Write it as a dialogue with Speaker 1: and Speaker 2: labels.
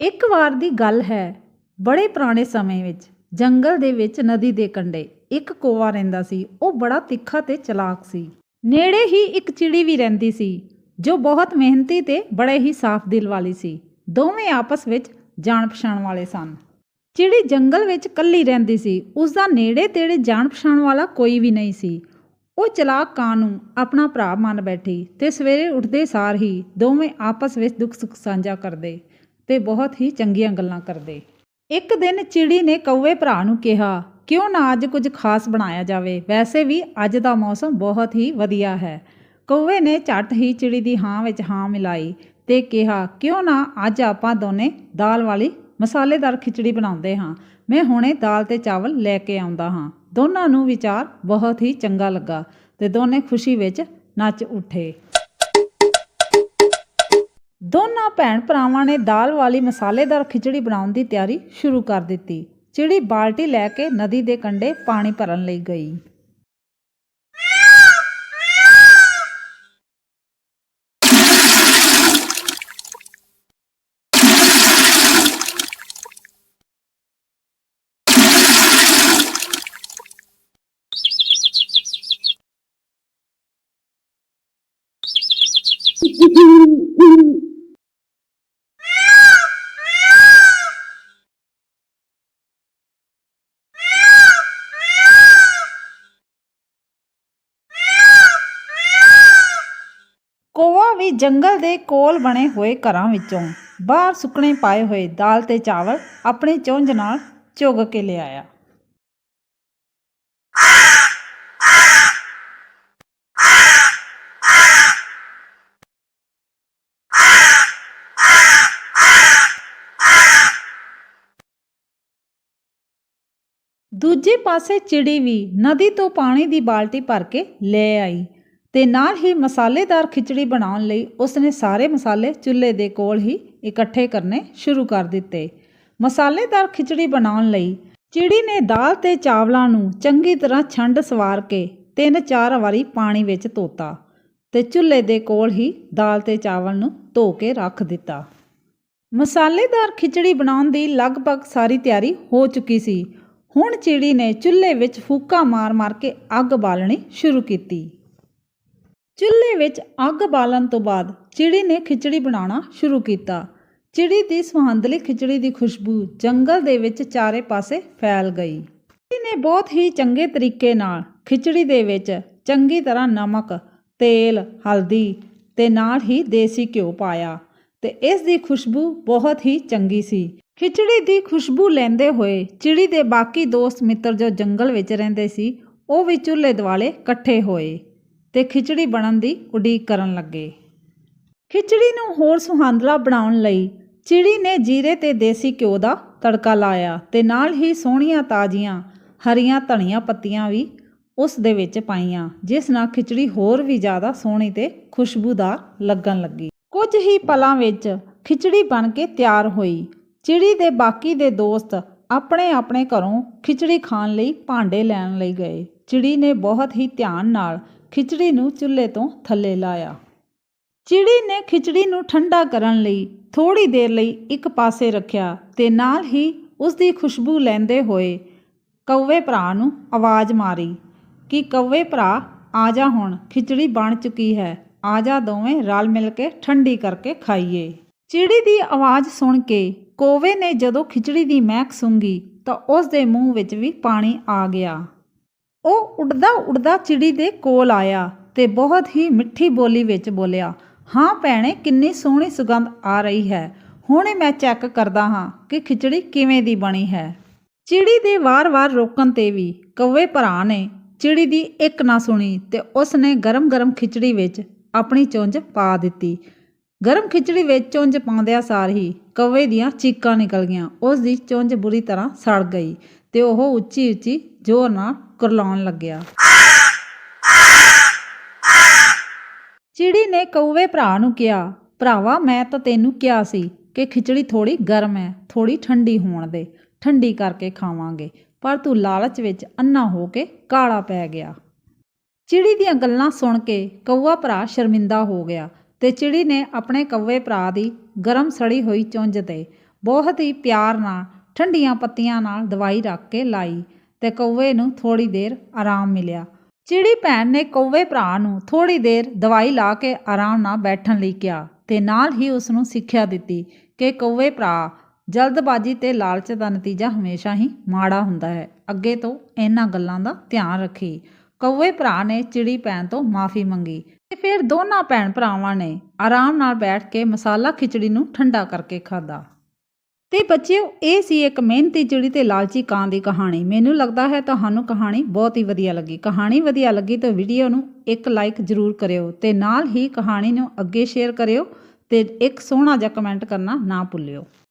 Speaker 1: ਇੱਕ ਵਾਰ ਦੀ ਗੱਲ ਹੈ ਬੜੇ ਪੁਰਾਣੇ ਸਮੇਂ ਵਿੱਚ, ਜੰਗਲ ਦੇ ਵਿੱਚ ਨਦੀ ਦੇ ਕੰਢੇ, ਇੱਕ ਕੋਵਾ ਰਹਿੰਦਾ ਸੀ, ਉਹ ਬੜਾ ਤਿੱਖਾ ਤੇ ਚਲਾਕ ਸੀ। ਨੇੜੇ ਹੀ ਇੱਕ ਚਿੜੀ ਵੀ ਰਹਿੰਦੀ ਸੀ, ਜੋ ਬਹੁਤ ਮਿਹਨਤੀ ਤੇ ਬੜੇ ਹੀ ਸਾਫ਼ ਦਿਲ ਵਾਲੀ ਸੀ। ਦੋਵੇਂ ਆਪਸ ਵਿੱਚ ਜਾਣ ਪਛਾਣ ਵਾਲੇ ਸਨ। ਚਿੜੀ ਜੰਗਲ ਵਿੱਚ ਇਕੱਲੀ ਰਹਿੰਦੀ ਸੀ ਉਸ ਦਾ ਨੇੜੇ ਤੇੜੇ ਜਾਣ ਪਛਾਣ ਵਾਲਾ ਕੋਈ ਵੀ ਨਹੀਂ ਸੀ। ਉਹ ਚਲਾਕ ਕਾਂ ਨੂੰ ਆਪਣਾ ਭਰਾ ਮੰਨ ਬੈਠੀ ਤੇ ਸਵੇਰੇ ਉੱਠਦੇ ਸਾਰ ਹੀ ਦੋਵੇਂ ਆਪਸ ਵਿੱਚ ਦੁੱਖ ਸੁੱਖ ਸਾਂਝਾ ਕਰਦੇ। ਤੇ ਬਹੁਤ ਹੀ ਚੰਗੀਆਂ ਗੱਲਾਂ ਕਰਦੇ। ਇੱਕ ਦਿਨ ਚਿੜੀ ਨੇ ਕੌਵੇ ਭਰਾ ਨੂੰ ਕਿਹਾ, ਕਿਉਂ ਨਾ ਅੱਜ ਕੁਝ ਖਾਸ ਬਣਾਇਆ ਜਾਵੇ? ਵੈਸੇ ਵੀ ਅੱਜ ਦਾ ਮੌਸਮ ਬਹੁਤ ਹੀ ਵਧੀਆ ਹੈ। ਕੌਵੇ ਨੇ ਝੱਟ ਹੀ ਚਿੜੀ ਦੀ ਹਾਂ ਵਿੱਚ ਹਾਂ ਮਿਲਾਈ ਤੇ ਕਿਹਾ, ਕਿਉਂ ਨਾ ਅੱਜ ਆਪਾਂ ਦੋਨੇ ਦਾਲ ਵਾਲੀ ਮਸਾਲੇਦਾਰ ਖਿਚੜੀ ਬਣਾਉਂਦੇ ਹਾਂ। ਮੈਂ ਹੁਣੇ ਦਾਲ ਤੇ ਚਾਵਲ ਲੈ ਕੇ ਆਉਂਦਾ ਹਾਂ। ਦੋਨਾਂ ਨੂੰ ਵਿਚਾਰ ਬਹੁਤ ਹੀ ਚੰਗਾ ਲੱਗਾ ਤੇ ਦੋਨੇ ਖੁਸ਼ੀ ਵਿੱਚ ਨੱਚ ਉੱਠੇ। ਦੋਨਾਂ ਭੈਣ ਭਰਾਵਾਂ ਨੇ ਦਾਲ ਵਾਲੀ ਮਸਾਲੇਦਾਰ ਖਿਚੜੀ ਬਣਾਉਣ ਦੀ ਤਿਆਰੀ ਸ਼ੁਰੂ ਕਰ ਦਿੱਤੀ ਚਿੜੀ ਬਾਲਟੀ ਲੈ ਕੇ ਨਦੀ ਦੇ ਕੰਢੇ ਪਾਣੀ ਭਰਨ ਲਈ ਗਈ। ਕੋਵਾ ਵੀ ਜੰਗਲ ਦੇ ਕੋਲ ਬਣੇ ਹੋਏ ਘਰਾਂ ਵਿੱਚੋਂ ਬਾਹਰ ਸੁੱਕਣੇ ਪਾਏ ਹੋਏ ਦਾਲ ਤੇ ਚਾਵਲ ਆਪਣੇ ਚੁੰਝ ਨਾਲ ਚੁਗ ਕੇ ਲਿਆਇਆ। ਦੂਜੇ ਪਾਸੇ ਚਿੜੀ ਵੀ ਨਦੀ ਤੋਂ ਪਾਣੀ ਦੀ ਬਾਲਟੀ ਭਰ ਕੇ ਲੈ ਆਈ। ਤੇ ਨਾਲ ਹੀ ਮਸਾਲੇਦਾਰ ਖਿਚੜੀ ਬਣਾਉਣ ਲਈ ਉਸਨੇ ਸਾਰੇ ਮਸਾਲੇ ਚੁੱਲ੍ਹੇ ਦੇ ਕੋਲ ਹੀ ਇਕੱਠੇ ਕਰਨੇ ਸ਼ੁਰੂ ਕਰ ਦਿੱਤੇ। ਮਸਾਲੇਦਾਰ ਖਿਚੜੀ ਬਣਾਉਣ ਲਈ ਚਿੜੀ ਨੇ ਦਾਲ ਤੇ ਚਾਵਲਾਂ ਨੂੰ ਚੰਗੀ ਤਰ੍ਹਾਂ ਛੰਡ ਸਵਾਰ ਕੇ ਤਿੰਨ ਚਾਰ ਵਾਰੀ ਪਾਣੀ ਵਿੱਚ ਧੋਤਾ ਤੇ ਚੁੱਲ੍ਹੇ ਦੇ ਕੋਲ ਹੀ ਦਾਲ ਤੇ ਚਾਵਲ ਨੂੰ ਧੋ ਕੇ ਰੱਖ ਦਿੱਤਾ। ਮਸਾਲੇਦਾਰ ਖਿਚੜੀ ਬਣਾਉਣ ਦੀ ਲਗਭਗ ਸਾਰੀ ਤਿਆਰੀ ਹੋ ਚੁੱਕੀ ਸੀ। ਹੁਣ ਚਿੜੀ ਨੇ ਚੁੱਲ੍ਹੇ ਵਿੱਚ ਫੂਕਾ ਮਾਰ-ਮਾਰ ਕੇ ਅੱਗ ਬਾਲਣੀ ਸ਼ੁਰੂ ਕੀਤੀ। ਚੁੱਲ੍ਹੇ ਵਿੱਚ ਅੱਗ ਬਾਲਣ ਤੋਂ ਬਾਅਦ ਚਿੜੀ ਨੇ ਖਿਚੜੀ ਬਣਾਉਣਾ ਸ਼ੁਰੂ ਕੀਤਾ। ਚਿੜੀ ਦੀ ਸੁਹੰਦਲੀ ਖਿਚੜੀ ਦੀ ਖੁਸ਼ਬੂ ਜੰਗਲ ਦੇ ਵਿੱਚ ਚਾਰੇ ਪਾਸੇ ਫੈਲ ਗਈ। ਚਿੜੀ ਨੇ ਬਹੁਤ ਹੀ ਚੰਗੇ ਤਰੀਕੇ ਨਾਲ ਖਿਚੜੀ ਦੇ ਵਿੱਚ ਚੰਗੀ ਤਰ੍ਹਾਂ ਨਮਕ, ਤੇਲ, ਹਲਦੀ ਤੇ ਨਾਲ ਹੀ ਦੇਸੀ ਘਿਓ ਪਾਇਆ ਤੇ ਇਸ ਦੀ ਖੁਸ਼ਬੂ ਬਹੁਤ ਹੀ ਚੰਗੀ ਸੀ। ਖਿਚੜੀ ਦੀ ਖੁਸ਼ਬੂ ਲੈਂਦੇ ਹੋਏ ਚਿੜੀ ਦੇ ਬਾਕੀ ਦੋਸਤ ਮਿੱਤਰ ਜੋ ਜੰਗਲ ਵਿੱਚ ਰਹਿੰਦੇ ਸੀ, ਉਹ ਵੀ ਚੁੱਲ੍ਹੇ ਦੁਆਲੇ ਇਕੱਠੇ ਹੋਏ। ਤੇ ਖਿਚੜੀ ਬਣਨ ਦੀ ਉਡੀਕ ਕਰਨ ਲੱਗੇ। ਖਿਚੜੀ ਨੂੰ ਹੋਰ ਸੁਹਾਂਦਲਾ ਬਣਾਉਣ ਲਈ ਚਿੜੀ ਨੇ ਜੀਰੇ ਤੇ ਦੇਸੀ ਘਿਓ ਦਾ ਤੜਕਾ ਲਾਇਆ ਤੇ ਨਾਲ ਹੀ ਸੋਹਣੀਆਂ ਤਾਜ਼ੀਆਂ ਹਰੀਆਂ ਧਨੀਆ ਪੱਤੀਆਂ ਵੀ ਉਸ ਦੇ ਵਿੱਚ ਪਾਈਆਂ, ਜਿਸ ਨਾਲ ਖਿਚੜੀ ਹੋਰ ਵੀ ਜ਼ਿਆਦਾ ਸੋਹਣੀ ਤੇ ਖੁਸ਼ਬੂਦਾਰ ਲੱਗਣ ਲੱਗੀ। ਕੁਝ ਹੀ ਪਲਾਂ ਵਿੱਚ ਖਿਚੜੀ ਬਣ ਕੇ ਤਿਆਰ ਹੋਈ। ਚਿੜੀ ਦੇ ਬਾਕੀ ਦੇ ਦੋਸਤ ਆਪਣੇ ਆਪਣੇ ਘਰੋਂ ਖਿਚੜੀ ਖਾਣ ਲਈ ਭਾਂਡੇ ਲੈਣ ਲਈ ਗਏ। ਚਿੜੀ ਨੇ ਬਹੁਤ ਹੀ ਧਿਆਨ ਨਾਲ ਖਿਚੜੀ ਨੂੰ ਚੁੱਲ੍ਹੇ ਤੋਂ ਥੱਲੇ ਲਾਇਆ। ਚਿੜੀ ਨੇ ਖਿਚੜੀ ਨੂੰ ਠੰਡਾ ਕਰਨ ਲਈ ਥੋੜੀ ਦੇਰ ਲਈ ਇੱਕ ਪਾਸੇ ਰੱਖਿਆ ਤੇ ਨਾਲ ਹੀ ਉਸ ਦੀ ਖੁਸ਼ਬੂ ਲੈਂਦੇ ਹੋਏ ਕੌਵੇ ਭਰਾ ਨੂੰ ਆਵਾਜ਼ ਮਾਰੀ ਕਿ ਕੌਵੇ ਭਰਾ, ਆ ਜਾ ਹੁਣ, ਖਿਚੜੀ ਬਣ ਚੁੱਕੀ ਹੈ, ਆ ਜਾ ਦੋਵੇਂ ਰਲ ਮਿਲ ਕੇ ਠੰਡੀ ਕਰਕੇ ਖਾਈਏ। ਚਿੜੀ ਦੀ ਆਵਾਜ਼ ਸੁਣ ਕੇ ਕੋਵੇ ਨੇ ਜਦੋਂ ਖਿਚੜੀ ਦੀ ਮਹਿਕ ਸੁੰਗੀ ਤਾਂ ਉਸ ਦੇ ਮੂੰਹ ਵਿੱਚ ਵੀ ਪਾਣੀ ਆ ਗਿਆ। ਉਹ ਉੱਡਦਾ ਉੱਡਦਾ ਚਿੜੀ ਦੇ ਕੋਲ ਆਇਆ ਤੇ ਬਹੁਤ ਹੀ ਮਿੱਠੀ ਬੋਲੀ ਵਿੱਚ ਬੋਲਿਆ, ਹਾਂ ਭੈਣੇ, ਕਿੰਨੀ ਸੋਹਣੀ ਸੁਗੰਧ ਆ ਰਹੀ ਹੈ। ਹੁਣੇ ਮੈਂ ਚੈੱਕ ਕਰਦਾ ਹਾਂ ਕਿ ਖਿਚੜੀ ਕਿਵੇਂ ਦੀ ਬਣੀ ਹੈ। ਚਿੜੀ ਦੇ ਵਾਰ-ਵਾਰ ਰੋਕਣ ਤੇ ਵੀ ਕੌਵੇ ਭਰਾ ਨੇ ਚਿੜੀ ਦੀ ਇੱਕ ਨਾ ਸੁਣੀ ਤੇ ਉਸ ਨੇ ਗਰਮ-ਗਰਮ ਖਿਚੜੀ ਵਿੱਚ ਆਪਣੀ ਚੁੰਝ ਪਾ ਦਿੱਤੀ। ਗਰਮ ਖਿਚੜੀ ਵਿੱਚ ਚੁੰਝ ਪਾਉਂਦਿਆਂ ਸਾਰ ਹੀ ਕੌਵੇ ਦੀਆਂ ਚੀਕਾਂ ਨਿਕਲ ਗਈਆਂ। ਉਸ ਦੀ ਚੁੰਝ ਬੁਰੀ ਤਰ੍ਹਾਂ ਸੜ ਗਈ ਤੇ ਉਹ ਉੱਚੀ ਉੱਚੀ ਜ਼ੋਰ ਨਾਲ ਕੁਰਲਾਉਣ ਲੱਗਿਆ। ਚਿੜੀ ਨੇ ਕੌਵੇ ਭਰਾ ਨੂੰ ਕਿਹਾ, ਭਰਾਵਾ, ਮੈਂ ਤਾਂ ਤੈਨੂੰ ਕਿਹਾ ਸੀ ਕਿ ਖਿਚੜੀ ਥੋੜੀ ਗਰਮ ਹੈ ਥੋੜੀ ਠੰਡੀ ਹੋਣ ਦੇ, ਠੰਡੀ ਕਰਕੇ ਖਾਵਾਂਗੇ, ਪਰ ਤੂੰ ਲਾਲਚ ਵਿੱਚ ਅੰਨਾ ਹੋ ਕੇ ਕਾਲਾ ਪੈ ਗਿਆ ਚਿੜੀ ਦੀਆਂ ਗੱਲਾਂ ਸੁਣ ਕੇ ਕੌਵਾ ਭਰਾ ਸ਼ਰਮਿੰਦਾ ਹੋ ਗਿਆ ਤੇ ਚਿੜੀ ਨੇ ਆਪਣੇ ਕੌਵੇ ਭਰਾ ਦੀ ਗਰਮ ਸੜੀ ਹੋਈ ਚੁੰਝ ਤੇ ਬਹੁਤ ਹੀ ਪਿਆਰ ਨਾਲ, ਠੰਡੀਆਂ ਪੱਤੀਆਂ ਨਾਲ ਦਵਾਈ ਰੱਖ ਕੇ ਲਾਈ। ਤੇ ਕੌਵੇ ਨੂੰ ਥੋੜੀ ਦੇਰ ਆਰਾਮ ਮਿਲਿਆ। ਚਿੜੀ ਭੈਣ ਨੇ ਕੌਵੇ ਭਰਾ ਨੂੰ ਥੋੜੀ ਦੇਰ ਦਵਾਈ ਲਾ ਕੇ ਆਰਾਮ ਨਾਲ ਬੈਠਣ ਲਈ ਕਿਹਾ ਤੇ ਨਾਲ ਹੀ ਉਸ ਨੂੰ ਸਿੱਖਿਆ ਦਿੱਤੀ ਕਿ ਕੌਵੇ ਭਰਾ ਜਲਦਬਾਜ਼ੀ ਤੇ ਲਾਲਚ ਦਾ ਨਤੀਜਾ ਹਮੇਸ਼ਾ ਹੀ ਮਾੜਾ ਹੁੰਦਾ ਹੈ। ਅੱਗੇ ਤੋਂ ਇਹਨਾਂ ਗੱਲਾਂ ਦਾ ਧਿਆਨ ਰੱਖੀ। ਕੌਵੇ ਭਰਾ ਨੇ ਚਿੜੀ ਭੈਣ ਤੋਂ ਮਾਫੀ ਮੰਗੀ ਤੇ ਫਿਰ ਦੋਨਾਂ ਭੈਣ ਭਰਾਵਾਂ ਨੇ ਆਰਾਮ ਨਾਲ ਬੈਠ ਕੇ ਮਸਾਲਾ ਖਿਚੜੀ ਨੂੰ ਠੰਡਾ ਕਰਕੇ ਖਾਧਾ। ਤੇ ਬੱਚਿਓ, ਇਹ ਸੀ ਇੱਕ ਮਿਹਨਤੀ ਚਿੜੀ ਤੇ ਲਾਲਚੀ ਕਾਂ ਦੀ ਕਹਾਣੀ। ਮੈਨੂੰ ਲੱਗਦਾ ਹੈ ਤੁਹਾਨੂੰ ਕਹਾਣੀ ਬਹੁਤ ਹੀ ਵਧੀਆ ਲੱਗੀ। ਕਹਾਣੀ ਵਧੀਆ ਲੱਗੀ ਤਾਂ ਵੀਡੀਓ ਨੂੰ ਇੱਕ ਲਾਈਕ ਜ਼ਰੂਰ ਕਰਿਓ ਤੇ ਨਾਲ ਹੀ ਕਹਾਣੀ ਨੂੰ ਅੱਗੇ ਸ਼ੇਅਰ ਕਰਿਓ ਤੇ ਇੱਕ ਸੋਹਣਾ ਜਿਹਾ ਕਮੈਂਟ ਕਰਨਾ ਨਾ ਭੁੱਲਿਓ।